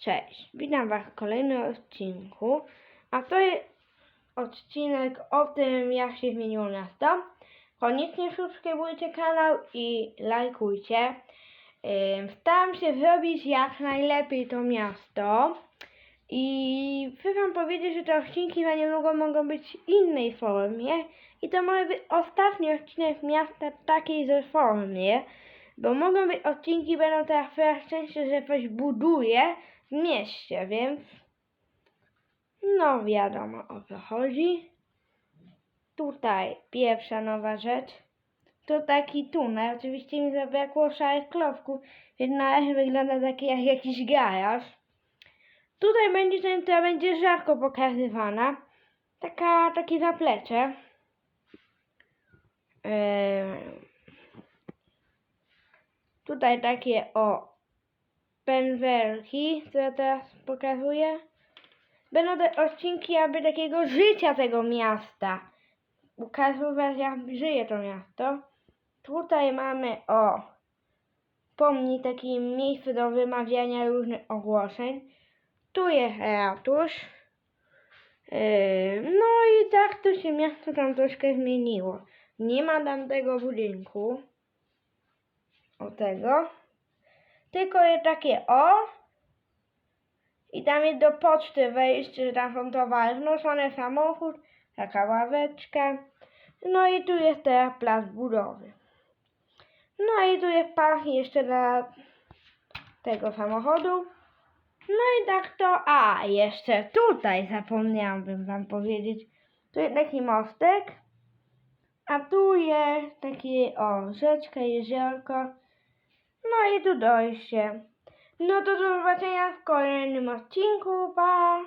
Cześć, witam Was w kolejnym odcinku, a to jest odcinek o tym, jak się zmieniło miasto. Koniecznie subskrybujcie kanał i lajkujcie. Staram się zrobić jak najlepiej to miasto i chcę Wam powiedzieć, że te odcinki za niedługo mogą być w innej formie i to może być ostatni odcinek miasta w takiej formie, bo mogą być odcinki, będą teraz coraz częściej, że coś buduje w mieście, więc no wiadomo o co chodzi. Tutaj pierwsza nowa rzecz. To taki tunel. Oczywiście mi zabrakło szarych klocków, więc na wygląda taki jak jakiś garaż. Tutaj będzie ten, która będzie rzadko pokazywana. Taka, takie zaplecze. Eee, tutaj takie o pędzelki, które teraz pokazuję. Będą te odcinki jakby takiego życia tego miasta. Ukazywać jak żyje to miasto. Tutaj mamy o pomnik, takie miejsce do wymawiania różnych ogłoszeń. Tu jest ratusz. Yy, no i tak to się miasto tam troszkę zmieniło. Nie ma tam tego budynku. O tego. Tylko jest takie o. I tam jest do poczty wejście, tam są towary samochód, taka ławeczka. No i tu jest teraz plac budowy. No i tu jest park jeszcze dla tego samochodu. No i tak to, a jeszcze tutaj zapomniałam bym wam powiedzieć. Tu jest taki mostek, a tu jest takie, o, rzeczka, jeziorko. No i tu dojście. No to do zobaczenia w kolejnym odcinku, pa!